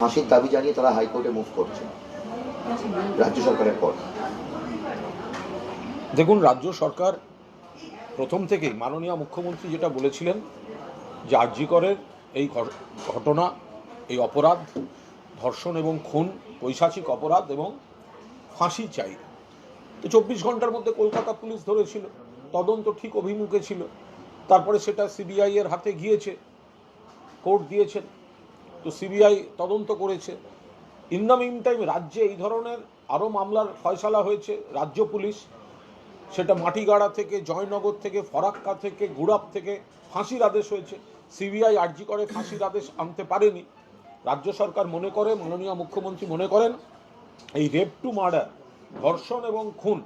ফাঁসির দাবি জানিয়ে তারা হাইকোর্টে মুভ করছে। রাজ্য সরকারের পর। দেখুন, রাজ্য সরকার প্রথম থেকেই মাননীয় মুখ্যমন্ত্রী যেটা বলেছিলেন যে আর্যিকরের এই ঘটনা, এই অপরাধ, ধর্ষণ এবং খুন, পৈশাচিক অপরাধ এবং ফাঁসি চাই। তো চব্বিশ ঘণ্টার মধ্যে কলকাতা পুলিশ ধরেছিল, তদন্ত ঠিক অভিমুখে ছিল। তারপরে সেটা সিবিআই এর হাতে গিয়েছে, কোর্ট দিয়েছেন। তো সিবিআই তদন্ত করেছে। ইন দ্য টাইম রাজ্যে এই ধরনের আরও মামলার ফয়সালা হয়েছে, রাজ্য পুলিশ। সেটা মাটিগাড়া থেকে, জয়নগর থেকে, ফরাক্কা থেকে, গুড়াপ থেকে ফাঁসির আদেশ হয়েছে। সিবিআই আর্জি করে, ফাঁসির আদেশ আনতে পারেনি। রাজ্য সরকার মনে করে, মাননীয় মুখ্যমন্ত্রী মনে করেন, এই রেপ টু মার্ডার ধর্ষণ এবং খুন,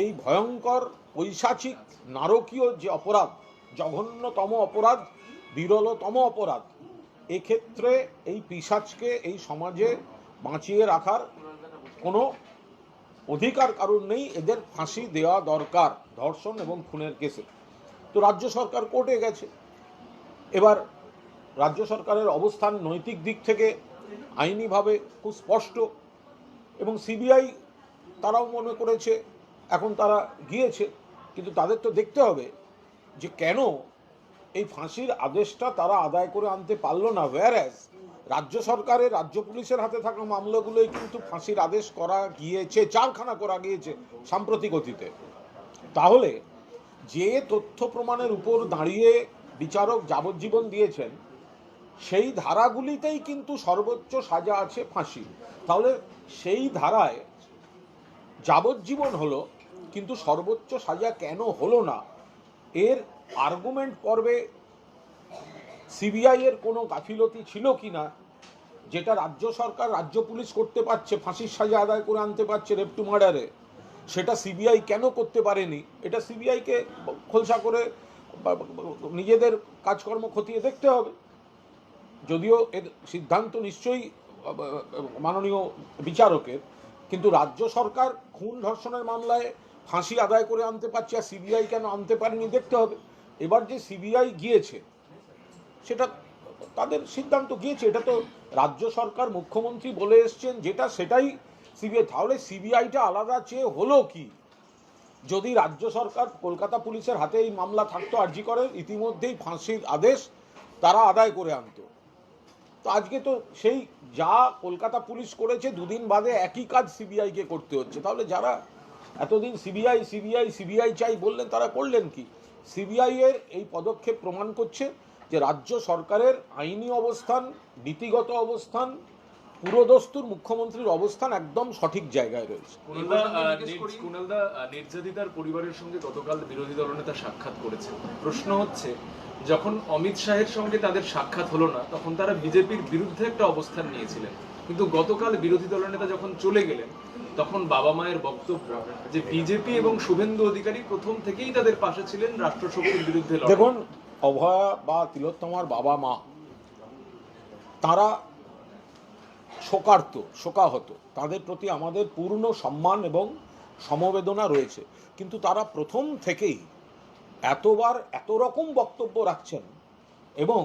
এই ভয়ঙ্কর, পৈশাচিক, নারকীয় যে অপরাধ, জঘন্যতম অপরাধ, বিরলতম অপরাধ এক্ষেত্রে এই পিসাজকে এই সমাজে বাঁচিয়ে রাখার কোনো অধিকার কারণ নেই, এদের ফাঁসি দেওয়া দরকার, ধর্ষণ এবং খুনের কেসে। তো রাজ্য সরকার কোর্টে গেছে। এবার রাজ্য সরকারের অবস্থান নৈতিক দিক থেকে আইনিভাবে খুব স্পষ্ট এবং সিবিআই তারাও মনে করেছে, এখন তারা গিয়েছে। কিন্তু তাদের তো দেখতে হবে যে কেন এই ফাঁসির আদেশটা তারা আদায় করে আনতে পারল না ওয়ারাজ রাজ্য সরকারের, রাজ্য পুলিশের হাতে থাকা মামলাগুলোই কিন্তু ফাঁসির আদেশ করা গিয়েছে চারখানা করা গিয়েছে সাম্প্রতিক অতীতে। তাহলে যে তথ্য প্রমাণের উপর দাঁড়িয়ে বিচারক যাবজ্জীবন দিয়েছেন, সেই ধারাগুলিতেই কিন্তু সর্বোচ্চ সাজা আছে ফাঁসি। তাহলে সেই ধারায় যাবজ্জীবন হলো, কিন্তু সর্বোচ্চ সাজা কেন হলো না? এর আর্গুমেন্ট পর্বে সিবিআই এর কোনো গাফিলতি ছিল কি না যেটা রাজ্য সরকার, রাজ্য পুলিশ করতে পারছে, ফাঁসির সাজা আদায় করে আনতে পারছে রেপ টু মার্ডারে সেটা সিবিআই কেন করতে পারেনি? এটা সিবিআইকে খোলসা করে নিজেদের কাজকর্ম খতিয়ে দেখতে হবে। যদিও এর সিদ্ধান্ত নিশ্চয়ই মাননীয় বিচারকের, কিন্তু রাজ্য সরকার খুন ধর্ষণের মামলায় ফাঁসি আদায় করে আনতে পারছে আর সিবিআই কেন আনতে পারেনি দেখতে হবে। এবার যে সিবিআই গিয়েছে, সেটা তাদের সিদ্ধান্ত গিয়েছে, এটা তো রাজ্য সরকার, মুখ্যমন্ত্রী বলে এসছেন, যেটা সেটাই সিবিআই। তাহলে সিবিআইটা আলাদা চেয়ে হলো কি? যদি রাজ্য সরকার কলকাতা পুলিশের হাতে এই মামলা থাকতো, আর্জি করে, ইতিমধ্যেই ফাঁসির আদেশ তারা আদায় করে আনতো। তো আজকে তো সেই যা কলকাতা পুলিশ করেছে, দুদিন বাদে একই কাজ সিবিআইকে করতে হচ্ছে। তাহলে যারা এতদিন সিবিআই সিবিআই সিবিআই চাই বললেন, তারা করলেন কি? সিবিআই এর এই পদক্ষেপ প্রমাণ করছে যে রাজ্য সরকারের আইনি অবস্থান নীতিগত অবস্থান পুরোদস্তুর মুখ্যমন্ত্রীর অবস্থান একদম সঠিক জায়গায় রয়েছে। কুণালদা নির্যাতিতার পরিবারের সঙ্গে গতকাল বিরোধী দলনেতা সাক্ষাৎ করেছে। প্রশ্ন হচ্ছে যখন অমিত শাহের সঙ্গে তাদের সাক্ষাৎ হলো না তখন তারা বিজেপির বিরুদ্ধে একটা অবস্থান নিয়েছিলেন। কিন্তু গতকাল বিরোধী দলনেতা যখন চলে গেলেন, তখন বাবা মায়ের বক্তব্য যে বিজেপি এবং শুভেন্দু অধিকারী প্রথম থেকেই তাদের পাশে ছিলেন রাষ্ট্রশক্তির বিরুদ্ধে দেখুন, অভয়া বা তিলোত্তমার বাবা মা, তারা শোকার্ত, শোকাহত। তাদের প্রতি আমাদের পূর্ণ সম্মান এবং সমবেদনা রয়েছে। কিন্তু তারা প্রথম থেকেই এতবার এত রকম বক্তব্য রাখছেন এবং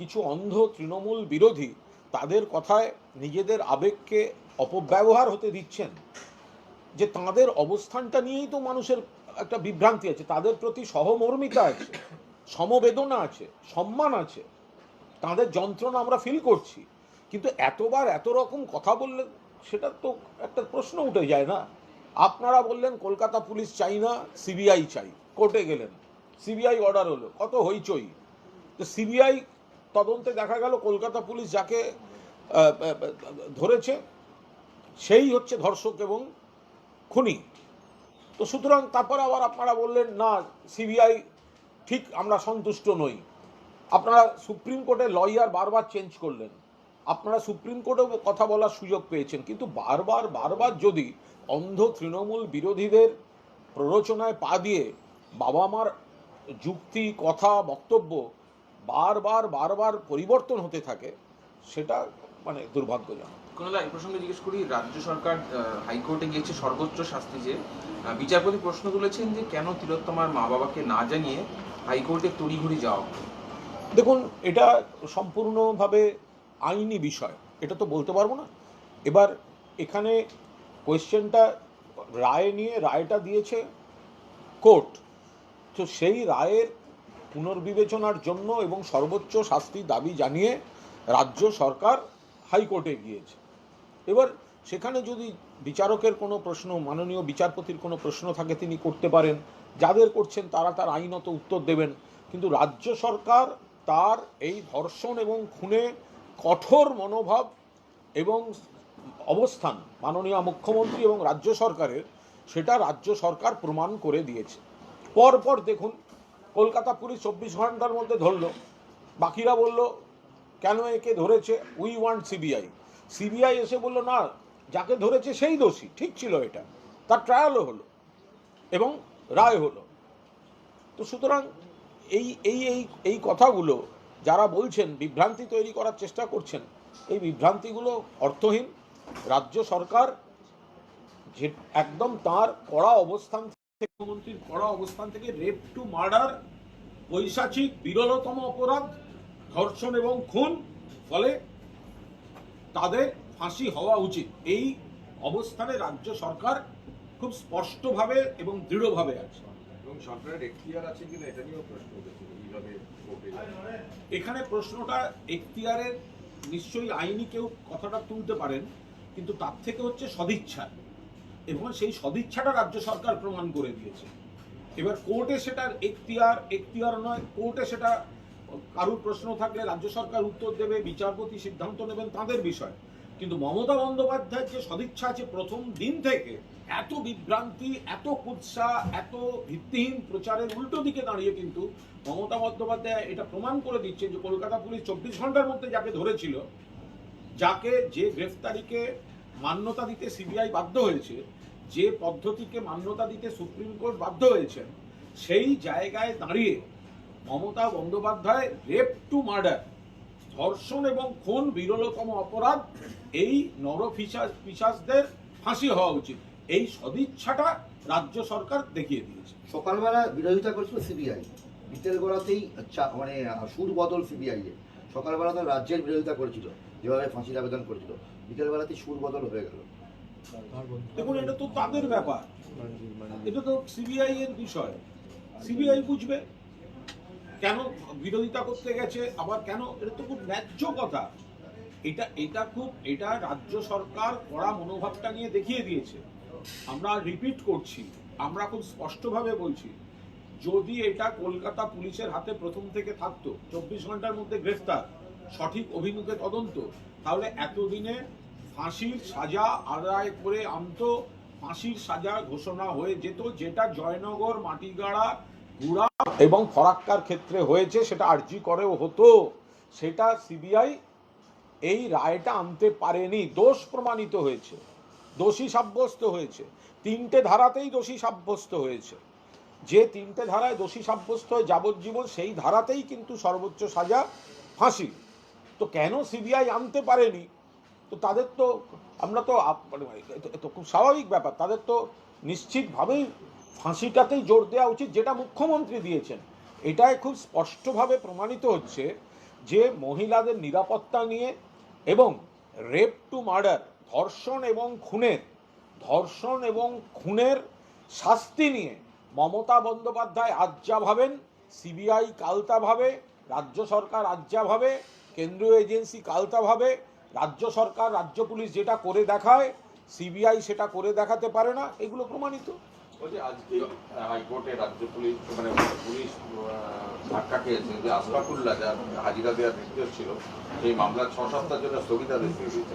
কিছু অন্ধ তৃণমূল বিরোধী তাদের কথায় নিজেদের আবেগকে অপব্যবহার হতে দিচ্ছেন। যে তাদের অবস্থানটা নিয়েই তো মানুষের একটা বিভ্রান্তি আছে। তাদের প্রতি সহমর্মিতা আছে, সমবেদনা আছে, সম্মান আছে। তাদের যন্ত্রণা আমরা ফিল করছি। কিন্তু এতবার এত রকম কথা বললে সেটা তো একটা প্রশ্ন উঠে যায় না। আপনারা বললেন কলকাতা পুলিশ চাই না সিবিআই চাই। কোর্টে গেলেন। সিবিআই অর্ডার হলো। কত হইচই। তো সিবিআই তদন্তে দেখা গেল কলকাতা পুলিশ যাকে ধরেছে, সেই হচ্ছে ধর্ষক এবং খুনি। তো সুতরাং তারপর আবার আপনারা বললেন, না, সিবিআই ঠিক আমরা সন্তুষ্ট নই। আপনারা সুপ্রিম কোর্টের লয়ার বারবার চেঞ্জ করলেন। আপনারা সুপ্রিম কোর্টেও কথা বলার সুযোগ পেয়েছেন। কিন্তু বারবার বারবার যদি অন্ধ তৃণমূল বিরোধীদের প্ররোচনায় পা দিয়ে বাবা মার যুক্তি, কথা, বক্তব্য বারবার বারবার পরিবর্তন হতে থাকে, সেটা মানে দুর্ভাগ্যজনক। কুণালা এই প্রসঙ্গে জিজ্ঞেস করি রাজ্য সরকার হাইকোর্টে গিয়েছে সর্বোচ্চ শাস্তি যে বিচারপতি প্রশ্ন তুলেছেন যে কেন তিলোত্তমার মা বাবাকে না জানিয়ে হাইকোর্টে তড়িঘড়ি যাওয়া? দেখুন এটা সম্পূর্ণভাবে আইনি বিষয় এটা তো বলতে পারব না। এবার এখানে কোয়েশ্চেনটা রায় নিয়ে রায়টা দিয়েছে কোর্ট। তো সেই রায়ের পুনর্বিবেচনার জন্য এবং সর্বোচ্চ শাস্তি দাবি জানিয়ে রাজ্য সরকার হাইকোর্টে গিয়েছে। এবার সেখানে যদি বিচারকের কোনো প্রশ্ন, মাননীয় বিচারপতির কোনো প্রশ্ন থাকে তিনি করতে পারেন, যাদের করছেন তারা তার আইনত উত্তর দেবেন। কিন্তু রাজ্য সরকার তার এই ধর্ষণ এবং খুনে কঠোর মনোভাব এবং অবস্থান মাননীয় মুখ্যমন্ত্রী এবং রাজ্য সরকারের, সেটা রাজ্য সরকার প্রমাণ করে দিয়েছে। পরপর দেখুন, কলকাতা পুলিশ চব্বিশ ঘণ্টার মধ্যে ধরল। বাকিরা বলল কেন একে ধরেছে? উই ওয়ান্ট সিবিআই সিবিআই এসে বলল, না, যাকে ধরেছে সেই দোষী। ঠিক ছিল এটা। তার ট্রায়ালও হলো এবং রায় হলো। তো সুতরাং এই এই এই এই কথাগুলো যারা বলছেন, বিভ্রান্তি তৈরি করার চেষ্টা করছেন, এই বিভ্রান্তিগুলো অর্থহীন। রাজ্য সরকার যে একদম তার কড়া অবস্থান মুখ্যমন্ত্রীর কড়া অবস্থান থেকে রেপ টু মার্ডার পৈশাচিক, বিরলতম অপরাধ ধর্ষণ এবং খুন ফলে তাদের ফাঁসি হওয়া উচিত। এই অবস্থানে রাজ্য সরকার খুব স্পষ্টভাবে এবং দৃঢ়ভাবে আছে। এবং সরকারের এখতিয়ার আছে কিনা এটা নিয়েও প্রশ্ন এইভাবে এখানে প্রশ্নটা এখতিয়ারের নিশ্চয়ই আইনি কেউ কথাটা তুলতে পারেন কিন্তু তার থেকে হচ্ছে সদিচ্ছা। এবং সেই সদিচ্ছাটা রাজ্য সরকার প্রমাণ করে দিয়েছে। এবার কোর্টে সেটার এখতিয়ার এখতিয়ার নয় কোর্টে সেটা কারুর প্রশ্ন থাকলে রাজ্য সরকার উত্তর দেবে, বিচারপতি সিদ্ধান্ত নেবেন তাদের বিষয়। কিন্তু মমতা বন্দ্যোপাধ্যায়ের যে সদিচ্ছা আছে প্রথম দিন থেকে, এত বিভ্রান্তি, এত কুৎসা, এত ভিত্তিহীন প্রচারের উল্টো দিকে দাঁড়িয়ে কিন্তু মমতা বন্দ্যোপাধ্যায় এটা প্রমাণ করে দিচ্ছে যে কলকাতা পুলিশ চব্বিশ ঘণ্টার মধ্যে যাকে ধরেছিল, যাকে যে গ্রেফতারিকে মান্যতা দিতে সিবিআই বাধ্য হয়েছে, যে পদ্ধতিকে মান্যতা দিতে সুপ্রিম কোর্ট বাধ্য হয়েছেন, সেই জায়গায় দাঁড়িয়ে Mamata Bandyopadhyay rape to murder ধর্ষণ এবং খুন বিরলতম অপরাধ এই নরপিশাচ পিশাচদের ফাঁসি হওয়া উচিত। এই সদিচ্ছাটা রাজ্য সরকার দেখিয়ে দিয়েছে। সকালবেলা বিরোধিতা করেছিল সিবিআই বিকেল বেলাতেই মানে সুর বদল সিবিআই এর। সকালবেলা তো রাজ্যের বিরোধিতা করেছিল যেভাবে ফাঁসির আবেদন করেছিল। বিকেল বেলাতেই সুর বদল হয়ে গেল। দেখুন এটা তো তাদের ব্যাপার। এটা তো সিবিআই এর বিষয়। সিবিআই বুঝবে। কেন বিরোধিতা করতে গেছে? আবার কেন? এটা তো খুব ন্যায্য কথা। এটা এটা খুব, এটা রাজ্য সরকার কড়া মনোভাবটা নিয়ে দেখিয়ে দিয়েছে। আমরা রিপিট করছি, আমরা খুব স্পষ্টভাবে বলছি, যদি এটা কলকাতা পুলিশের হাতে প্রথম থেকে থাকতো, চব্বিশ ঘণ্টার মধ্যে গ্রেফতার, সঠিক অভিমুখে তদন্ত, তাহলে এতদিনে ফাঁসির সাজা আদায় করে আনতো, ফাঁসির সাজা ঘোষণা হয়ে যেত, যেটা জয়নগর, মাটিগাড়া গুড়া এবং ফরাক্কার ক্ষেত্রে হয়েছে, সেটা আর্জি করেও হতো। সেটা সিবিআই এই রায়টা আনতে পারেনি। দোষ প্রমাণিত হয়েছে। দোষী সাব্যস্ত হয়েছে। তিনটে ধারাতেই দোষী সাব্যস্ত হয়েছে। যে তিনটে ধারায় দোষী সাব্যস্ত হয় যাবজ্জীবন, সেই ধারাতেই কিন্তু সর্বোচ্চ সাজা ফাঁসি। তো কেন সিবিআই আনতে পারেনি? তো তাদের তো, আমরা তো মানে খুব স্বাভাবিক ব্যাপার। তাদের তো নিশ্চিতভাবেই ফাঁসিটাতেই জোর দেওয়া উচিত, যেটা মুখ্যমন্ত্রী দিয়েছেন। এটাই খুব স্পষ্টভাবে প্রমাণিত হচ্ছে যে মহিলাদের নিরাপত্তা নিয়ে এবং রেপ টু মার্ডার, ধর্ষণ এবং খুনের, ধর্ষণ এবং খুনের শাস্তি নিয়ে মমতা বন্দ্যোপাধ্যায় আজ যা ভাবেন, সিবিআই কালতা ভাবে, রাজ্য সরকার আজ যা ভাবে, কেন্দ্রীয় এজেন্সি কালতা ভাবে, রাজ্য সরকার, রাজ্য পুলিশ যেটা করে দেখায়, সিবিআই সেটা করে দেখাতে পারে না, এগুলো প্রমাণিত। বলছি আজকে হাইকোর্টে রাজ্য পুলিশ মানে পুলিশ ধাক্কা খেয়েছে যে আসফাকুল্লাহ যার হাজিরা দেওয়ার নির্দেশ ছিল সেই মামলা ছ সপ্তাহের জন্য স্থগিতাদেশ দিয়ে দিয়েছে।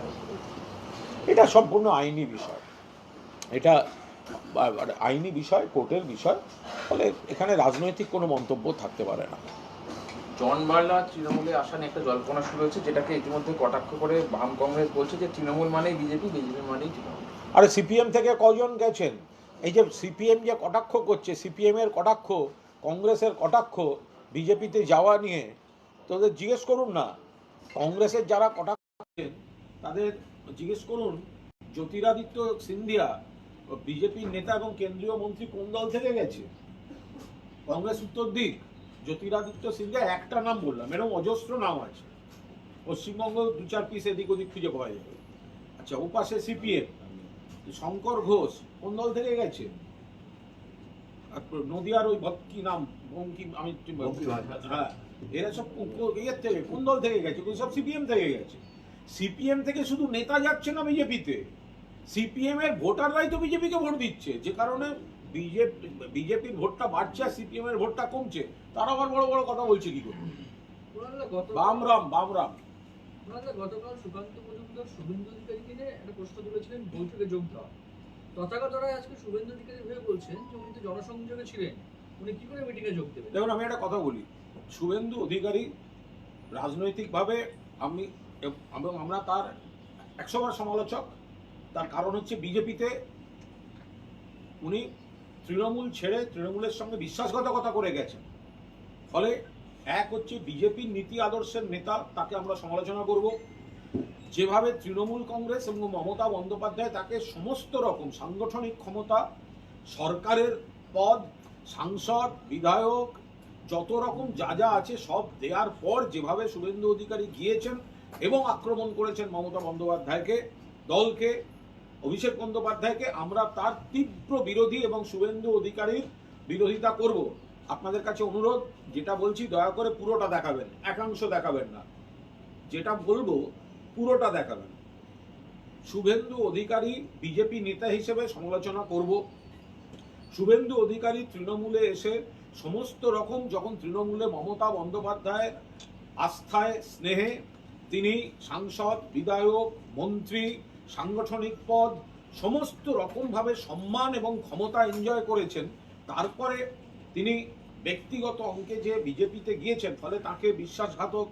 এটা সম্পূর্ণ আইনি বিষয়। এটা আইনি বিষয় কোর্টের বিষয় ফলে এখানে রাজনৈতিক কোনো মন্তব্য থাকতে পারে না। জন বার্লা তৃণমূলে আসা নিয়ে একটা জল্পনা শুরু হয়েছে যেটাকে ইতিমধ্যে কটাক্ষ করে বাম কংগ্রেস বলছে যে তৃণমূল মানেই বিজেপি বিজেপি মানেই তৃণমূল। আরে সিপিএম থেকে কজন গেছেন? এই যে সিপিএম যে কটাক্ষ করছে সিপিএম এর কটাক্ষ, কংগ্রেসের কটাক্ষ বিজেপিতে যাওয়া নিয়ে, তোদের জিজ্ঞেস করুন না। কংগ্রেসের যারা কটাক্ষ করছেন, তাদের জিজ্ঞেস করুন, জ্যোতিরাদিত্য সিন্ধিয়া বিজেপির নেতা এবং কেন্দ্রীয় মন্ত্রী কোন দল থেকে গেছে? কংগ্রেস উত্তর দিক, জ্যোতিরাদিত্য সিন্ধিয়া, একটা নাম বললাম এরকম অজস্র নাম আছে। পশ্চিমবঙ্গ দু চার পিস এদিক ওদিক খুঁজে পাওয়া যাবে। আচ্ছা ওপাশে সিপিএম শঙ্কর ঘোষ কোন দল থেকে গেছে? নদিয়ার ওই ভক্ত কি নাম? বঙ্কিম আমি হ্যাঁ এরা সব ইয়ের থেকে কোন দল থেকে গেছে? সব সিপিএম থেকে গেছে? সিপিএম থেকে শুধু নেতা যাচ্ছে না বিজেপিতে? সিপিএম এর ভোটাররাই তো বিজেপিকে ভোট দিচ্ছে। যে কারণে বিজেপি বিজেপির ভোটটা বাড়ছে আর সিপিএম এর ভোটটা কমছে। তারা আবার বড় বড় কথা বলছে কি করে? বামরাম বামরাম। গতকাল সুকান্ত মজুমদার শুভেন্দু অধিকারীকে নিয়ে একটা প্রশ্ন তুলেছিলেন বৈঠকে যোগ দেওয়া। তথাগত রায় আজকে শুভেন্দু অধিকারী হয়ে বলছেন যে উনি তো জনসংযোগে ছিলেন, উনি কি করে মিটিংয়ে যোগ দেবেন? দেখুন, আমি একটা কথা বলি। শুভেন্দু অধিকারী রাজনৈতিকভাবে আমি এবং আমরা তার একশোবার সমালোচক। তার কারণ হচ্ছে বিজেপিতে উনি তৃণমূল ছেড়ে তৃণমূলের সঙ্গে বিশ্বাসঘাতকতা করে গেছেন। ফলে এক হচ্ছে বিজেপির নীতি আদর্শের নেতা, তাকে আমরা সমালোচনা করব। যেভাবে তৃণমূল কংগ্রেস এবং মমতা বন্দ্যোপাধ্যায় তাকে সমস্ত রকম সাংগঠনিক ক্ষমতা, সরকারের পদ, সাংসদ, বিধায়ক, যত রকম যা যা আছে সব দেওয়ার পর যেভাবে শুভেন্দু অধিকারী গিয়েছেন এবং আক্রমণ করেছেন মমতা বন্দ্যোপাধ্যায়কে, দলকে, অভিষেক বন্দ্যোপাধ্যায়কে, আমরা তার তীব্র বিরোধী এবং শুভেন্দু অধিকারীর বিরোধিতা করব। আপনাদের কাছে অনুরোধ, যেটা বলছি দয়া করে পুরোটা দেখাবেন, একাংশ দেখাবেন না। যেটা বলব পুরোটা দেখাবেন। শুভেন্দু অধিকারী বিজেপি নেতা হিসেবে সমালোচনা করব। শুভেন্দু অধিকারী তৃণমূলে এসে সমস্ত রকম যখন তৃণমূলে মমতা বন্দ্যোপাধ্যায় আস্থায়, স্নেহে তিনি সাংসদ, বিধায়ক, মন্ত্রী, সাংগঠনিক পদ, সমস্ত রকমভাবে সম্মান এবং ক্ষমতা এনজয় করেছেন। তারপরে তিনি ব্যক্তিগত অঙ্কে যে বিজেপিতে গিয়েছেন, ফলে তাকে বিশ্বাসঘাতক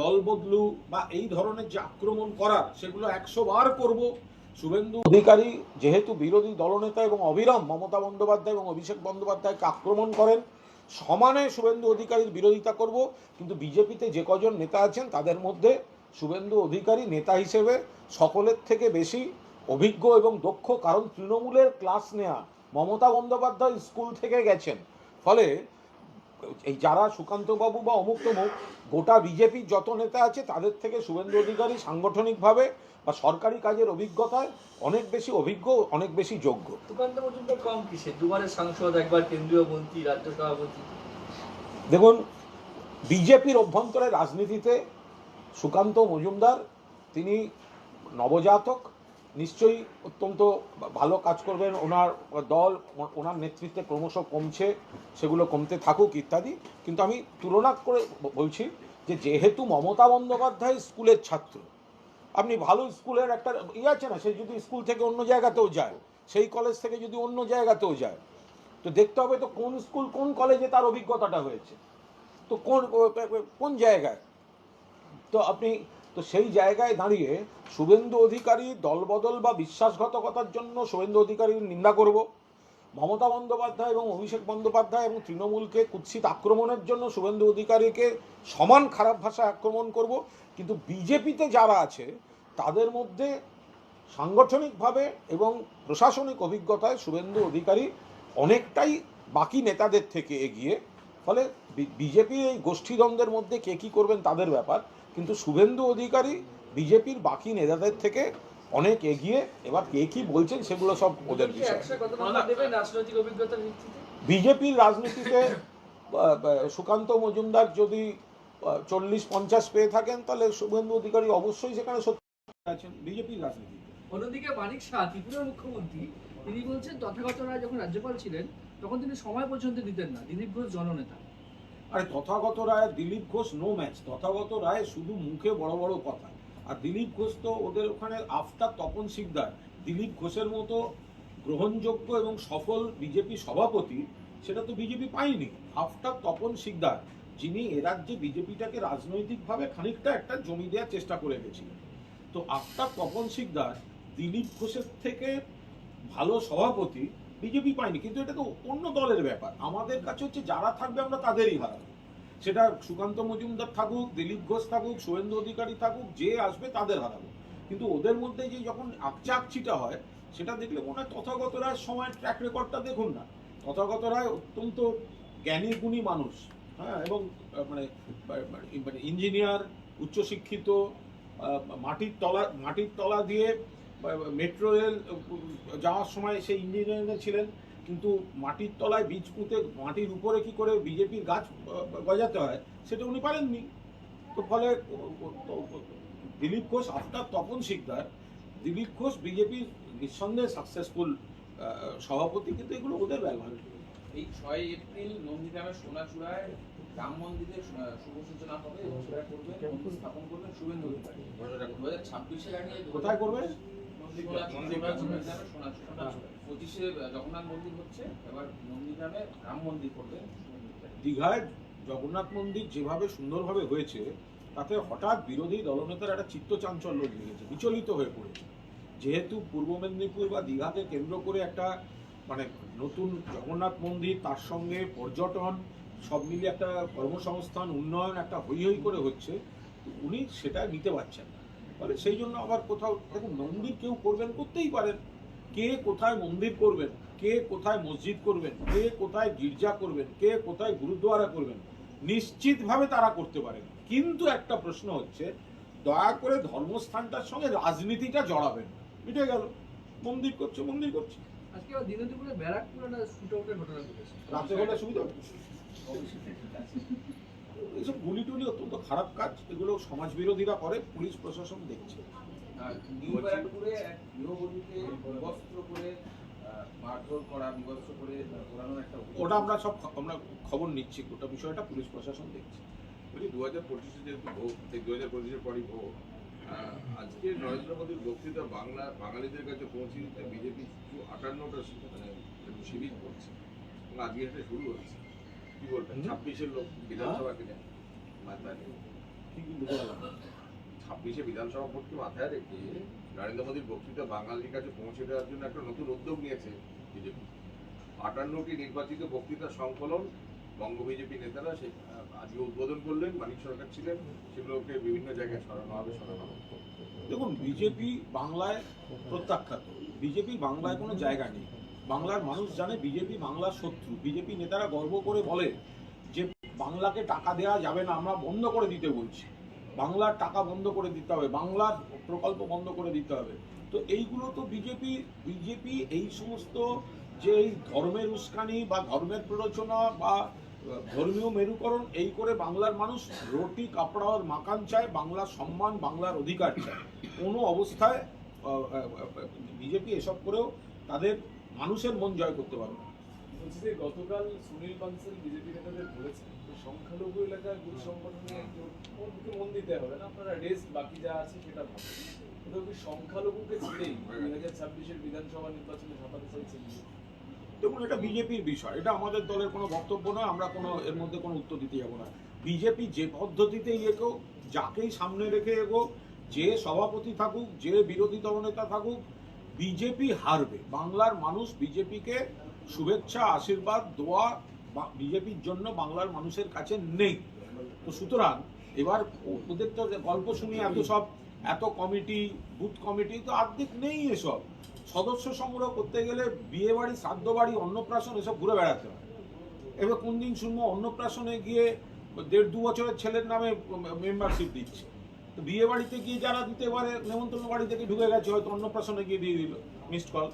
দলবদলু বা এই ধরনের যে আক্রমণ করার, সেগুলো একশো বার করব। শুভেন্দু অধিকারী যেহেতু বিরোধী দলনেতা এবং অবিরাম মমতা বন্দ্যোপাধ্যায় এবং অভিষেক বন্দ্যোপাধ্যায়কে আক্রমণ করেন, সমানে শুভেন্দু অধিকারীর বিরোধিতা করব। কিন্তু বিজেপিতে যে কজন নেতা আছেন, তাদের মধ্যে শুভেন্দু অধিকারী নেতা হিসেবে সকলের থেকে বেশি অভিজ্ঞ এবং দক্ষ, কারণ তৃণমূলের ক্লাস নেয়া মমতা বন্দ্যোপাধ্যায় স্কুল থেকে গেছেন। ফলে এই যারা সুকান্তবাবু বা অমুক তমুক গোটা বিজেপির যত নেতা আছে তাদের থেকে শুভেন্দু অধিকারী সাংগঠনিকভাবে বা সরকারি কাজের অভিজ্ঞতায় অনেক বেশি অভিজ্ঞ অনেক বেশি যোগ্য। সুকান্ত মজুমদার কম কিসে দুবারের সাংসদ একবার কেন্দ্রীয় মন্ত্রী রাজ্য সভাপতি। দেখুন বিজেপির অভ্যন্তরে রাজনীতিতে সুকান্ত মজুমদার তিনি নবজাতক নিশ্চয়ই অত্যন্ত ভালো কাজ করবেন। ওনার দল, ওনার নেতৃত্বে ক্রমশ কমছে, সেগুলো কমতে থাকুক ইত্যাদি। কিন্তু আমি তুলনা করে বলছি যে যেহেতু মমতা বন্দ্যোপাধ্যায় স্কুলের ছাত্র, আপনি ভালো স্কুলের একটা ইয়ে আছে না, সে যদি স্কুল থেকে অন্য জায়গাতেও যায়, সেই কলেজ থেকে যদি অন্য জায়গাতেও যায়, তো দেখতে হবে তো কোন স্কুল কোন কলেজে তার অভিজ্ঞতাটা হয়েছে। তো কোন কোন জায়গায়? তো আপনি তো সেই জায়গায় দাঁড়িয়ে শুভেন্দু অধিকারী দলবদল বা বিশ্বাসঘাতকতার জন্য শুভেন্দু অধিকারীর নিন্দা করব। মমতা বন্দ্যোপাধ্যায় এবং অভিষেক বন্দ্যোপাধ্যায় এবং তৃণমূলকে কুৎসিত আক্রমণের জন্য শুভেন্দু অধিকারীকে সমান খারাপ ভাষায় আক্রমণ করব। কিন্তু বিজেপিতে যারা আছে, তাদের মধ্যে সাংগঠনিকভাবে এবং প্রশাসনিক অভিজ্ঞতায় শুভেন্দু অধিকারী অনেকটাই বাকি নেতাদের থেকে এগিয়ে ফলে বিজেপি এই গোষ্ঠীদ্বন্দ্বের মধ্যে কে কী করবেন তাদের ব্যাপার। কিন্তু শুভেন্দু অধিকারী বিজেপির বাকি নেতাদের থেকে অনেক এগিয়ে এবার কে কী বলছেন সেগুলো সব ওদের বিষয়। বিজেপির রাজনীতিতে সুকান্ত মজুমদার যদি চল্লিশ পঞ্চাশ পেয়ে থাকেন তাহলে শুভেন্দু অধিকারী অবশ্যই সেখানে সত্যি আছেন বিজেপির রাজনীতিতে। অন্যদিকে মানিক শাহ ত্রিপুরার মুখ্যমন্ত্রী তিনি বলছেন তথাগত রায় যখন রাজ্যপাল ছিলেন তখন তিনি সময় পর্যন্ত দিতেন না। দিলীপ ঘোষ জননেতা। আরে তথাগত রায় দিলীপ ঘোষ নো ম্যাচ তথাগত রায় শুধু মুখে বড় বড় কথা। আর দিলীপ ঘোষ তো ওদের ওখানে আফতার তপন শিকদার। দিলীপ ঘোষের মতো গ্রহণযোগ্য এবং সফল বিজেপি সভাপতি, সেটা তো বিজেপি পায়নি। আফতার তপন শিকদার, যিনি এ রাজ্যে বিজেপিটাকে রাজনৈতিকভাবে খানিকটা একটা জমি দেওয়ার চেষ্টা করে গেছিলেন। তো আফতার তপন শিকদার দিলীপ ঘোষের থেকে ভালো সভাপতি বিজেপি পায়নি, কিন্তু এটা তো অন্য দলের ব্যাপার। আমাদের কাছে হচ্ছে যারা থাকবে আমরা তাদেরই হারাবো। সেটা সুকান্ত মজুমদার থাকুক, দিলীপ ঘোষ থাকুক, শুভেন্দু অধিকারী থাকুক, যে আসবে তাদের হারাবো। কিন্তু ওদের মধ্যে যে যখন আকচা আকচিটা হয়, সেটা দেখলে মনে হয় তথাগত রায়ের সময়ের ট্র্যাক রেকর্ডটা দেখুন না। তথাগত রায় অত্যন্ত জ্ঞানী, গুণী মানুষ হ্যাঁ এবং মানে মানে ইঞ্জিনিয়ার উচ্চশিক্ষিত মাটির তলা মাটির তলা দিয়ে মেট্রো রেল যাওয়ার সময় সেই ইঞ্জিনিয়ারিংয়ে ছিলেন কিন্তু মাটির তলায় বীজ পুঁতে মাটির উপরে কি করে বিজেপির গাছ গজাতে হয় সেটা উনি পারেননি। তো ফলে দিলীপ ঘোষ আফটার তপন শিকদার দিলীপ ঘোষ বিজেপির নিঃসন্দেহে সাকসেসফুল সভাপতি কিন্তু এগুলো ওদের ব্যবহার। এই ছয় এপ্রিল নন্দীগ্রামের সোনাচূড়ায় রাম মন্দিরের শুভ সূচনা হবে এবং সেটা করবেন মন্দির স্থাপন করবেন শুভেন্দু অধিকারী। দু হাজার ছাব্বিশে কোথায় করবে? পঁচিশে জগন্নাথ মন্দির হচ্ছে এবার নন্দীগ্রামে রাম মন্দির করবেন দীঘায় জগন্নাথ মন্দির যেভাবে সুন্দরভাবে হয়েছে তাতে হঠাৎ বিরোধী দলনেতার একটা চিত্ত চাঞ্চল্য লেগেছে বিচলিত হয়ে পড়েছে। যেহেতু পূর্ব মেদিনীপুর বা দীঘাকে কেন্দ্র করে একটা মানে নতুন জগন্নাথ মন্দির তার সঙ্গে পর্যটন সব মিলিয়ে একটা কর্মসংস্থান উন্নয়ন একটা হই হই করে হচ্ছে উনি সেটা নিতে পারছেন না। ফলে সেই জন্য আবার কোথাও দেখুন মন্দির কেউ করবেন করতেই পারেন। কে কোথায় মন্দির করবেন কে কোথায় মসজিদ করবেন কে কোথায় গির্জা করবেন কে কোথায় গুরুদ্বারা করবেন নিশ্চিতভাবে তারা করতে পারেন। কিন্তু একটা প্রশ্ন হচ্ছে দয়া করে ধর্মস্থানটার সঙ্গে রাজনীতিটা জড়াবেন। মিটে গেল। মন্দির করছে মন্দির করছে। আজকে ব্যারাকপুর একটা শুট আউটের ঘটনা ঘটেছে। রাতে হলে সুবিধা। এইসব অত্যন্ত খারাপ কাজ। এগুলো সমাজ বিরোধীরা করে পুলিশ প্রশাসন দেখছে। নিউ ব্যারাকপুরে এক গৃহবধূকে বিবস্ত্র করে মারধর করা বিবস্ত্র করে ঘোরানোর একটা ওটা আমরা সব আমরা খবর নিচ্ছি গোটা বিষয়টা পুলিশ প্রশাসন দেখছে। বলছি দু হাজার পঁচিশে যেহেতু এই দু হাজার পঁচিশের পরই আহ, আজকে নরেন্দ্র মোদীর বক্তৃতা বাংলা বাঙালিদের কাছে পৌঁছে দিতে বিজেপি আটান্নটা মানে শিবির করছে। এবং আজকে এটা শুরু হচ্ছে কি বলবেন। ছাব্বিশের লোক বিধানসভাকে নেয় ছাব্বিশে বিধানসভা ভোটকে মাথায় রেখে নরেন্দ্র মোদীর বক্তৃতা বাঙালির কাছে পৌঁছে দেওয়ার জন্য একটা নতুন উদ্যোগ নিয়েছে বিজেপি? আটান্নটি নির্বাচিত বক্তৃতা সংকলন বঙ্গ বিজেপি নেতারা সে আজকে উদ্বোধন করলেন, মানিক সরকার ছিলেন, সেগুলোকে বিভিন্ন জায়গায় সরানো হবে সরানো হবে। দেখুন, বিজেপি বাংলায় প্রত্যাখ্যাত। বিজেপি বাংলায় কোনো জায়গা নেই। বাংলার মানুষ জানে বিজেপি বাংলার শত্রু। বিজেপি নেতারা গর্ব করে বলে বাংলাকে টাকা দেওয়া যাবে না, আমরা বন্ধ করে দিতে বলছি। বাংলার টাকা বন্ধ করে দিতে হবে, বাংলার প্রকল্প বন্ধ করে দিতে হবে। তো এইগুলো তো বিজেপি বিজেপি এই সমস্ত যে এই ধর্মের উস্কানি বা ধর্মের প্ররোচনা বা ধর্মীয় মেরুকরণ, এই করে বাংলার মানুষ রুটি, কাপড়া আর মাকান চায়, বাংলার সম্মান, বাংলার অধিকার চায়। কোনো অবস্থায় বিজেপি এসব করেও তাদের মানুষের মন জয় করতে পারবে বলছি গতকাল সুনীল বানসাল বিজেপি নেতাদের বলেছেন সংখ্যালঘু এলাকায় গুরু সংগঠনে দিকে মন দিতে হবে না, আপনারা রেস্ট বাকি যা আছে সেটা ভাবেন। কোথাও কি সংখ্যালঘুকে ছেড়েই দুই হাজার ছাব্বিশের বিধানসভা নির্বাচনে ঝাঁপাতে দেখুন, এটা বিজেপির বিষয়, এটা আমাদের দলের কোনো বক্তব্য নয়, আমরা কোনো, এর মধ্যে কোনো উত্তর দিতে যাব না। বিজেপি যে পদ্ধতিতেই এগো যাকেই সামনে রেখে এগো যে সভাপতি থাকুক, যে বিরোধী দলনেতা থাকুক, বিজেপি হারবে। বাংলার মানুষ বিজেপিকে শুভেচ্ছা, আশীর্বাদ, দোয়া বিজেপির জন্য বাংলার মানুষের কাছে নেই। তো সুতরাং এবার ওদের তো গল্প শুনি এত সব, এত কমিটি, বুথ কমিটি তো আর্ধেক নেই এসব। সদস্য সংগ্রহ করতে গেলে বিয়ে বাড়ি, শ্রাদ্ধ বাড়ি, অন্নপ্রাশন এসব ঘুরে বেড়াতে হয়। এবার কোন দিন শুনব অন্নপ্রাশনে গিয়ে দেড় দু বছরের ছেলের নামে মেম্বারশিপ দিচ্ছে। তো বিয়ে বাড়িতে গিয়ে যারা দিতে পারে, নেমন্তন্ন বাড়ি থেকে ঢুকে গেছে, হয়তো অন্নপ্রাশনে গিয়ে দিয়ে দিল মিসড কল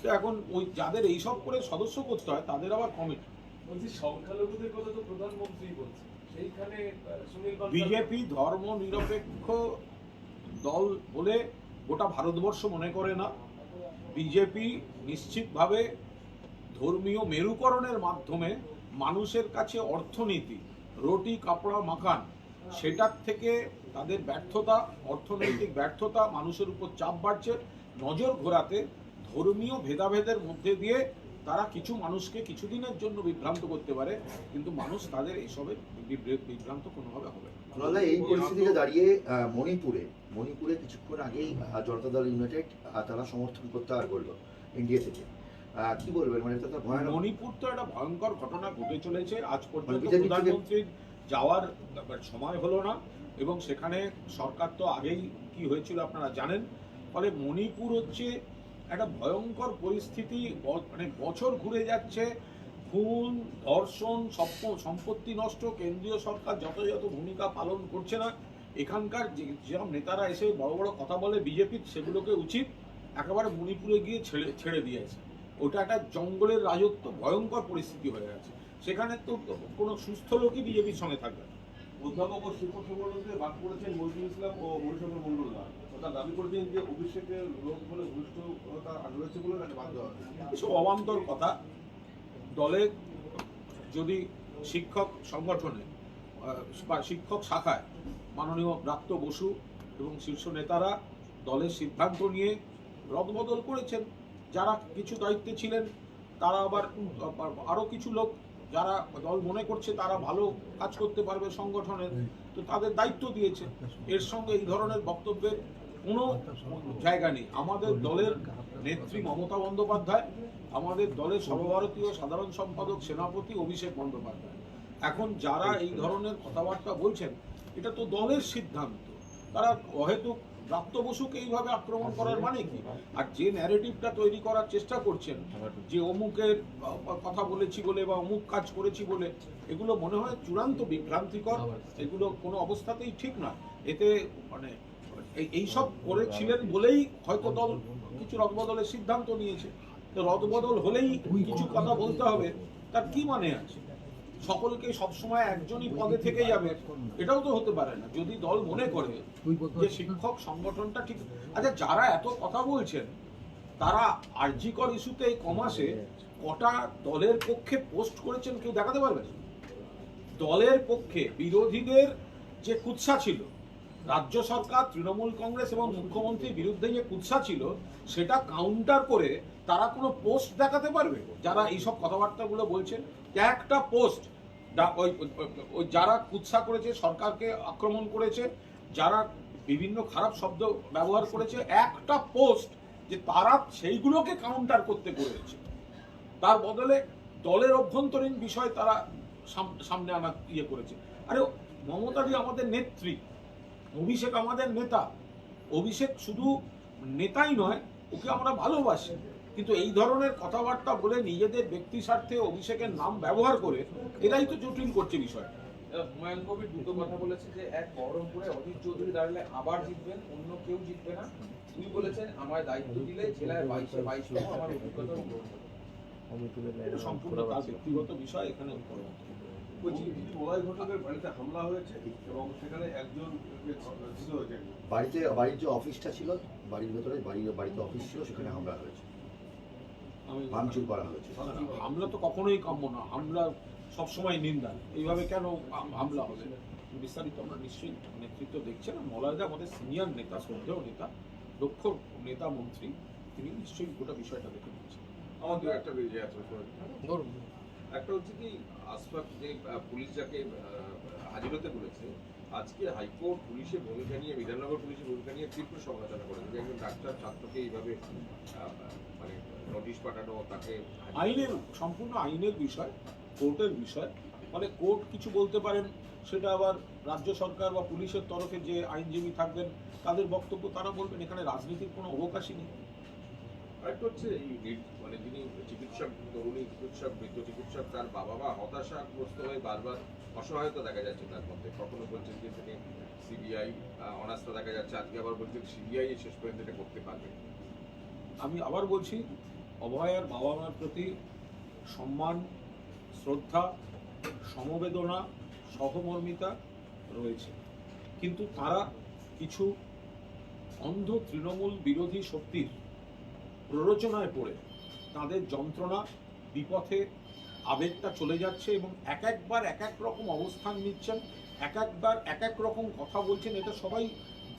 তো এখন ওই যাদের এইসব করে সদস্য করতে হয়, তাদের আবার কমিটি। বলছি, সংখ্যালঘুদের কথা তো প্রধানমন্ত্রী বলছে সেইখানে বিজেপি ধর্ম নিরপেক্ষ দল বলে গোটা ভারতবর্ষ মনে করে না। বিজেপি নিশ্চিতভাবে ধর্মীয় মেরুকরণের মাধ্যমে মানুষের কাছে অর্থনীতি, রুটি, কাপড়া, মাখান, সেটার থেকে তাদের ব্যর্থতা, অর্থনৈতিক ব্যর্থতা, মানুষের উপর চাপ বাড়ছে। নজর ঘোরাতে ধর্মীয় ভেদাভেদের মধ্যে দিয়ে তারা কিছু মানুষকে কিছুদিনের জন্য বিভ্রান্ত করতে পারে কিন্তু মানুষ তাদের এইসবে বিভ্রে- বিভ্রান্ত কোনোভাবে হবে না। এই পরিস্থিতিতে দাঁড়িয়ে মণিপুরে মণিপুরে কিছুক্ষণ আগেই জনতা দল ইউনাইটেড তারা সমর্থন প্রত্যাহার করল এনডিএ থেকে। কি বলবেন? মানে এটা তো ভয়ানক। মণিপুর তো একটা ভয়ঙ্কর ঘটনা ঘটে চলেছে। আজ পর্যন্ত মানে প্রধানমন্ত্রীর যাওয়ার সময় হলো না এবং সেখানে সরকার তো আগেই কি হয়েছিল আপনারা জানেন। ফলে মণিপুর হচ্ছে একটা ভয়ঙ্কর পরিস্থিতি মানে বছর ঘুরে যাচ্ছে। খুন, ধর্ষণ সম্পত্তি নষ্ট, কেন্দ্রীয় সরকার যথাযথ ভূমিকা পালন করছে না। এখানকার যে, যেসব নেতারা এসে বড় বড় কথা বলে বিজেপির, সেগুলোকে উচিত একেবারে মণিপুরে গিয়ে ছেড়ে ছেড়ে দিয়েছে ওটা একটা জঙ্গলের রাজত্ব, ভয়ঙ্কর পরিস্থিতি হয়ে গেছে সেখানে তো কোনো সুস্থ লোকই বিজেপির সঙ্গে থাকবে। অধ্যাপক ও শিক্ষক সংগঠনকে বাদ করেছেন মজুর ইসলাম ও মরিশঙ্কর মন্ডলরা তারা দাবি করেছেন যে লোক বলে রয়েছে বলে বাদ দেওয়া এসব অবান্তর কথা দলের যদি শিক্ষক সংগঠনে শিক্ষক শাখায় মাননীয় ব্রাত্য বসু এবং শীর্ষ নেতারা দলের সিদ্ধান্ত নিয়ে রদবদল করেছেন, যারা কিছু দায়িত্বে ছিলেন, তারা আবার আরও কিছু লোক যারা দল মনে করছে তারা ভালো কাজ করতে পারবে সংগঠনের তো তাদের দায়িত্ব দিয়েছে। এর সঙ্গে এই ধরনের বক্তব্যের কোনো জায়গা নেই। আমাদের দলের নেত্রী মমতা বন্দ্যোপাধ্যায় আমাদের দলের সর্বভারতীয় সাধারণ সম্পাদক সেনাপতি অভিষেক বন্দ্যোপাধ্যায়। এখন যারা এই ধরনের কথাবার্তা বলছেন এটা তো দলের সিদ্ধান্ত। তারা অহেতুক প্রাপ্ত বসুকে এইভাবে আক্রমণ করার মানে কি? আর যে ন্যারেটিভটা তৈরি করার চেষ্টা করছেন যে অমুকের কথা বলেছি বলে বা অমুক কাজ করেছি বলে এগুলো মনে হয় চূড়ান্ত বিভ্রান্তিকর। এগুলো কোনো অবস্থাতেই ঠিক নয়। এতে মানে এই- এইসব করেছিলেন বলেই হয়তো দল কিছু রদবদলের সিদ্ধান্ত নিয়েছে। তো রদবদল হলেই কিছু কথা বলতে হবে। তার কি মানে আছে? সকলকে সবসময় একজনই পদে থেকে যাবে, এটাও তো হতে পারে না। যদি দল মনে করে যে শিক্ষক সংগঠনটা ঠিক আচ্ছা যারা এত কথা বলছেন, তারা আর্জিকর ইস্যুতে এই কমাসে কটা দলের পক্ষে পোস্ট করেছেন কেউ দেখাতে পারবেন দলের পক্ষে বিরোধীদের যে কুৎসা ছিল, রাজ্য সরকার, তৃণমূল কংগ্রেস এবং মুখ্যমন্ত্রীর বিরুদ্ধে যে কুৎসা ছিল, সেটা কাউন্টার করে তারা কোনো পোস্ট দেখাতে পারবে? যারা এইসব কথাবার্তাগুলো বলছেন, একটা পোস্ট ওই যারা কুৎসা করেছে, সরকারকে আক্রমণ করেছে, যারা বিভিন্ন খারাপ শব্দ ব্যবহার করেছে, একটা পোস্ট যে তারা সেইগুলোকে কাউন্টার করতে করেছে। তার বদলে দলের অভ্যন্তরীণ বিষয় তারা সাম- সামনে আনা ইয়ে করেছে। আরে মমতাদি আমাদের নেত্রী, অভিষেক আমাদের নেতা। অভিষেক শুধু নেতাই নয়, ওকে আমরা ভালোবাসি। কিন্তু এই ধরনের কথাবার্তা বলে নিজেদের ব্যক্তি স্বার্থে অভিষেকের নাম ব্যবহার করে এটাই তো জটিল করছে বিষয়টা হুমায়ুন কবির দুটো কথা বলেছে যে এক বহরমপুরে অজিত চৌধুরী দাঁড়ালে আবার জিতবেন অন্য কেউ জিতবে না তিনি বলেছেন আমায় দায়িত্ব দিলে জেলায় বাইশে বাইশ আমার অভিজ্ঞতা সম্পূর্ণ তার ব্যক্তিগত বিষয় এখানে বলছি মোবাইল ঘটকের বাড়িতে হামলা হয়েছে এবং সেখানে একজন বাড়িতে বাড়ির যে অফিসটা ছিল বাড়ির ভেতরে বাড়ির বাড়িতে অফিস ছিল সেখানে হামলা হয়েছে ভাঙচুর করা হয়েছে। হামলা তো কখনোই কাম্য না। হামলা সবসময় নিন্দা। এইভাবে কেন হামলা হবে? বিস্তারিত আমরা নিশ্চয়ই নেতৃত্ব দেখছেন। মলয়দা আমাদের সিনিয়র নেতা শ্রদ্ধেয় নেতা দক্ষ নেতা মন্ত্রী তিনি নিশ্চয়ই গোটা বিষয়টা দেখে নিচ্ছেন আমার দু একটা বেরিয়ে আছে একটা হচ্ছে কি আশফাক যে পুলিশ যাকে হাজির হতে বলেছে আজকে হাইকোর্ট পুলিশের ভূমিকা নিয়ে বিধাননগর পুলিশের ভূমিকা নিয়ে তীব্র সমালোচনা করেছে যে একজন ডাক্তার ছাত্রকে এইভাবে মানে নোটিশ পাঠানো তাকে আইনের সম্পূর্ণ আইনের বিষয় কোর্টের বিষয় মানে কোর্ট কিছু বলতে পারেন সেটা আবার রাজ্য সরকার বা পুলিশের তরফে যে আইনজীবী থাকবেন তাদের বক্তব্য তারা বলবেন এখানে রাজনীতির কোনো অবকাশই নেই। আরেকটা হচ্ছে মানে যিনি চিকিৎসক তরুণী চিকিৎসক বৃদ্ধ চিকিৎসক তার বাবা মা হতাশাগ্রস্ত হয়ে বারবার অসহায়তা দেখা যাচ্ছে তার মধ্যে। কখনো বলছেন যে তিনি সিবিআই অনাস্থা দেখা যাচ্ছে আজকে আবার বলছেন সিবিআই শেষ পর্যন্ত এটা করতে পারবে। আমি আবার বলছি অভয়ার বাবা মার প্রতি সম্মান, শ্রদ্ধা, সমবেদনা, সহমর্মিতা রয়েছে। কিন্তু তারা কিছু অন্ধ তৃণমূল বিরোধী শক্তির প্ররোচনায় পড়ে। তাদের যন্ত্রণা বিপথে আবেগটা চলে যাচ্ছে এবং এক একবার এক এক রকম অবস্থান নিচ্ছেন, এক একবার এক এক রকম কথা বলছেন, এটা সবাই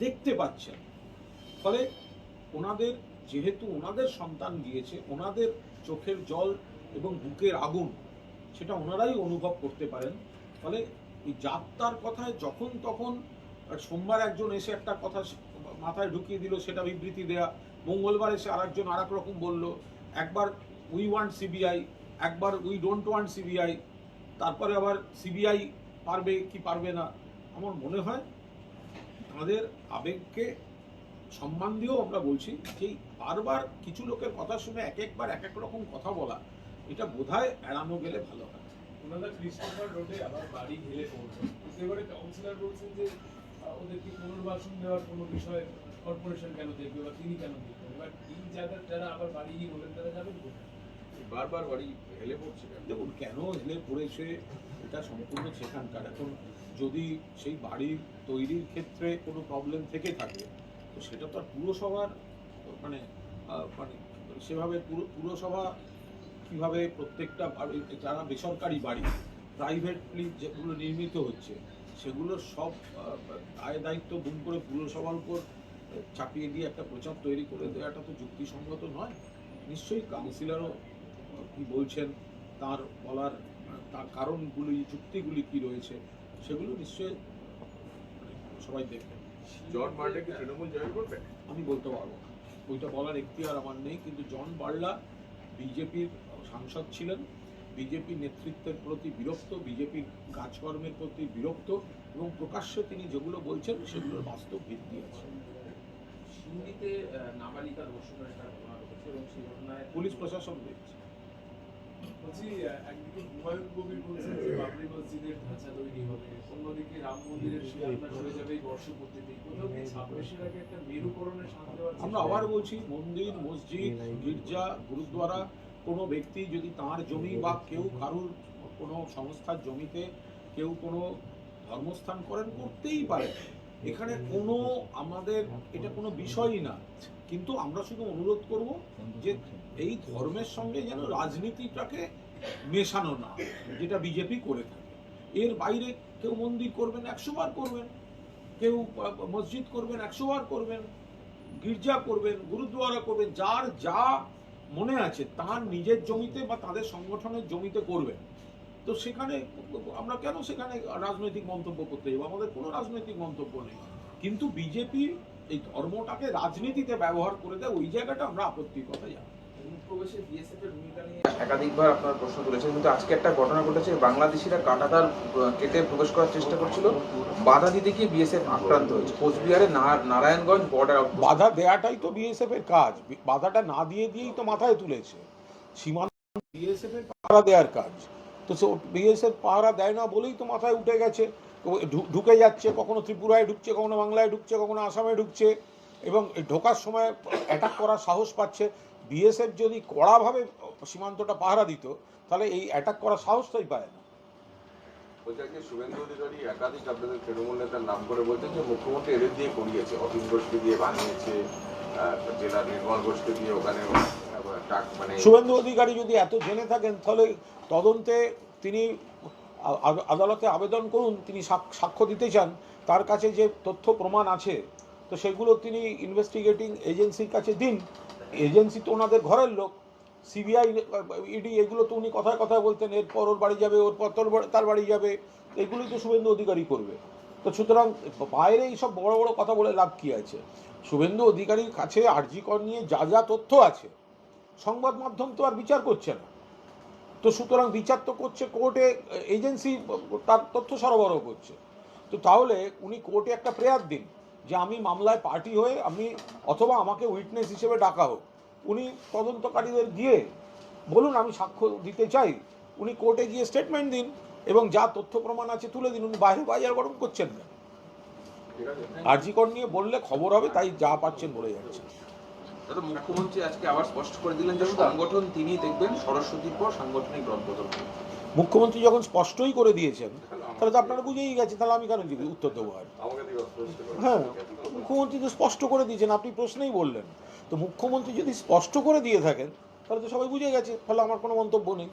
দেখতে পাচ্ছেন। ফলে ওনাদের যেহেতু ওনাদের সন্তান গিয়েছে, ওনাদের চোখের জল এবং বুকের আগুন, সেটা ওনারাই অনুভব করতে পারেন। ফলে এই যাত্রার কথায় যখন তখন সোমবার একজন এসে একটা কথা মাথায় ঢুকিয়ে দিল, সেটা বিবৃতি দেয়া। মঙ্গলবার এসে আর একজন আর রকম বলল, একবার উই ওয়ান্ট সিবিআই একবার উই ডোন্ট ওয়ান্ট সিবিআই তারপরে আবার সিবিআই পারবে কি পারবে না? আমার মনে হয় আমাদের আবেগকে সম্মান দিয়েও আমরা বলছি যে বারবার কিছু লোকের কথা শুনে এক একবার এক এক রকম কথা বলা এটা বোধহয় এড়ানো গেলে ভালো হয়। ওনারা রোডে আবার বাড়ি ঘিরে পড়বে এবারে কাউন্সিলর বলছেন যে ওদেরকে পুনর্বাসন দেওয়ার কোনো বিষয় কর্পোরেশন কেন দেখবে বা তিনি কেন দেখবেন? এবার এই জায়গার যারা আবার বাড়ি গিয়ে বলেন তারা যাবেন বারবার বাড়ি হেলে পড়ছে দেখুন কেন হেলে পড়েছে এটা সম্পূর্ণ সেখানকার। এখন যদি সেই বাড়ির তৈরির ক্ষেত্রে কোনো প্রবলেম থেকে থাকে তো সেটা তো আর পুরসভার মানে মানে সেভাবে পুরো, পুরসভা কীভাবে প্রত্যেকটা যারা বেসরকারি বাড়ি প্রাইভেটলি যেগুলো নির্মিত হচ্ছে সেগুলোর সব দায় দায়িত্ব দুম করে পুরসভার উপর চাপিয়ে দিয়ে একটা প্রচার তৈরি করে দেওয়াটা তো যুক্তিসঙ্গত নয়। নিশ্চয়ই কাউন্সিলরও কি বলছেন, তার বলার তার কারণগুলি, যুক্তিগুলি কি রয়েছে, সেগুলো নিশ্চয়ই মানে সবাই দেখবেন জন মার্ডে কি তৃণমূল জয় করবে? আমি বলতে পারব না। ওইটা বলার এখতিয়ার আমার নেই কিন্তু জন বার্লা বিজেপির সাংসদ ছিলেন বিজেপির নেতৃত্বের প্রতি বিরক্ত বিজেপির কাজকর্মের প্রতি বিরক্ত এবং প্রকাশ্যে তিনি যেগুলো বলছেন সেগুলোর বাস্তব ভিত্তি আছে। সিন্দিতে আহ, নাবালিকা ধর্ষণের একটা ঘটনা ঘটেছে এবং সেই ঘটনায় পুলিশ প্রশাসন দেখছে। বলছি একদিকে হুমায়ুন কবির বলছেন যে বাবরি মসজিদের ঢাঁচা তৈরি হবে অন্যদিকে রাম মন্দিরের শিলান্যাস হয়ে যাবে এই বর্ষপূর্তিতে। কোথাও কি ছাব্বিশের আগে একটা মেরুকরণের শান্তি আমরা আবার বলছি মন্দির মসজিদ গির্জা গুরুদ্বারা কোনো ব্যক্তি যদি তার জমি বা কেউ কারুর কোনো সংস্থার জমিতে কেউ কোনো ধর্মস্থান করেন করতেই পারে। এখানে কোনো আমাদের, এটা কোনো বিষয়ই না। কিন্তু আমরা শুধু অনুরোধ করব যে এই ধর্মের সঙ্গে যেন রাজনীতিটাকে মেশানো না, যেটা বিজেপি করে থাকে। এর বাইরে কেউ মন্দির করবেন, একশো বার করবেন। কেউ মসজিদ করবেন, একশো বার করবেন। গির্জা করবেন গুরুদ্বারা করবেন, যার যা মনে আছে, তার নিজের জমিতে বা তাদের সংগঠনের জমিতে করবেন। তো সেখানে আমরা কেন সেখানে রাজনৈতিক মন্তব্য করতে যাব? আমাদের কোনো রাজনৈতিক মন্তব্য নেই। কিন্তু বিজেপি এই ধর্মটাকে রাজনীতিতে ব্যবহার করে দেয় ওই জায়গাটা আমরা আপত্তির কথা জানি। অনুপ্রবেশে বিএসএফ এর ভূমিকা নিয়ে একাধিকবার আপনার প্রশ্ন তুলেছেন কিন্তু আজকে একটা ঘটনা ঘটেছে বাংলাদেশিরা কাটাতার কেটে প্রবেশ করার চেষ্টা করছিল। বাধা দিতে গিয়ে বিএসএফ আক্রান্ত হয়েছে। কোচবিহারে নারায়ণগঞ্জ বর্ডার বাধা দেওয়াটাই তো বিএসএফ এর কাজ। বাধাটা না দিয়ে দিয়েই তো মাথায় তুলেছে। সীমান্ত বিএসএফ এর পাহারা দেওয়ার কাজ। তো বিএসএফ পাহারা দেয় না বলেই তো মাথায় উঠে গেছে। ঢুকে যাচ্ছে, কখনো ত্রিপুরায় ঢুকছে, কখনো বাংলায় ঢুকছে, কখনো আসামে ঢুকছে এবং ঢোকার সময় অ্যাটাক করার সাহস পাচ্ছে। বিএসএফ যদি কড়াভাবে সীমান্তটা পাহারা দিত, তাহলে এই অ্যাটাক করার সাহসটাই পায় না। বলছে শুভেন্দু একাধিক আপনাদের নাম করে যে মুখ্যমন্ত্রী এদের দিয়ে করিয়েছে অফিস গোষ্ঠী দিয়ে বানিয়েছে জেলার নির্মল ঘোষকে দিয়ে ওখানে মানে শুভেন্দু অধিকারী যদি এত জেনে থাকেন, তাহলে তদন্তে তিনি আদালতে আবেদন করুন, তিনি সাক- সাক্ষ্য দিতে চান। তার কাছে যে তথ্য প্রমাণ আছে, তো সেগুলো তিনি ইনভেস্টিগেটিং এজেন্সির কাছে দিন। এজেন্সি তো ওনাদের ঘরের লোক। সিবিআই, ইডি, এগুলো তো উনি কথায় কথায় বলতেন, এরপর ওর বাড়ি যাবে, ওর পর তোর তার বাড়ি যাবে। এগুলোই তো শুভেন্দু অধিকারী করবে। তো সুতরাং বাইরে এইসব বড় বড় কথা বলে লাভ কি আছে? শুভেন্দু অধিকারীর কাছে আরজিকর নিয়ে যা যা তথ্য আছে সংবাদ মাধ্যম তো আর বিচার করছে না। তো সুতরাং বিচার তো করছে কোর্টে এজেন্সি তার তথ্য সরবরাহ করছে। তো তাহলে উনি কোর্টে একটা প্রেয়ার দিন যে আমি মামলায় পার্টি হয়ে আমি অথবা আমাকে উইটনেস হিসেবে ডাকা হোক। উনি তদন্তকারীদের গিয়ে বলুন আমি সাক্ষ্য দিতে চাই। উনি কোর্টে গিয়ে স্টেটমেন্ট দিন এবং যা তথ্য প্রমাণ আছে তুলে দিন। উনি বাইরে বাজার গরম করছেন না আরজিকর নিয়ে বললে খবর হবে তাই যা পাচ্ছেন বলে যাচ্ছে দাদা মুখ্যমন্ত্রী আজকে আবার স্পষ্ট করে দিলেন যে সংগঠন তিনি দেখবেন সরস্বতীর পর সাংগঠনিক রদবদল মুখ্যমন্ত্রী যখন স্পষ্টই করে দিয়েছেন তাহলে তো আপনারা বুঝেই গেছে তাহলে আমি কেন জিজ্ঞেস- উত্তর দেবো আর? হ্যাঁ মুখ্যমন্ত্রী তো স্পষ্ট করে দিয়েছেন আপনি প্রশ্নেই বললেন। তো মুখ্যমন্ত্রী যদি স্পষ্ট করে দিয়ে থাকেন তাহলে তো সবাই বুঝে গেছে তাহলে আমার কোনো মন্তব্য নেই।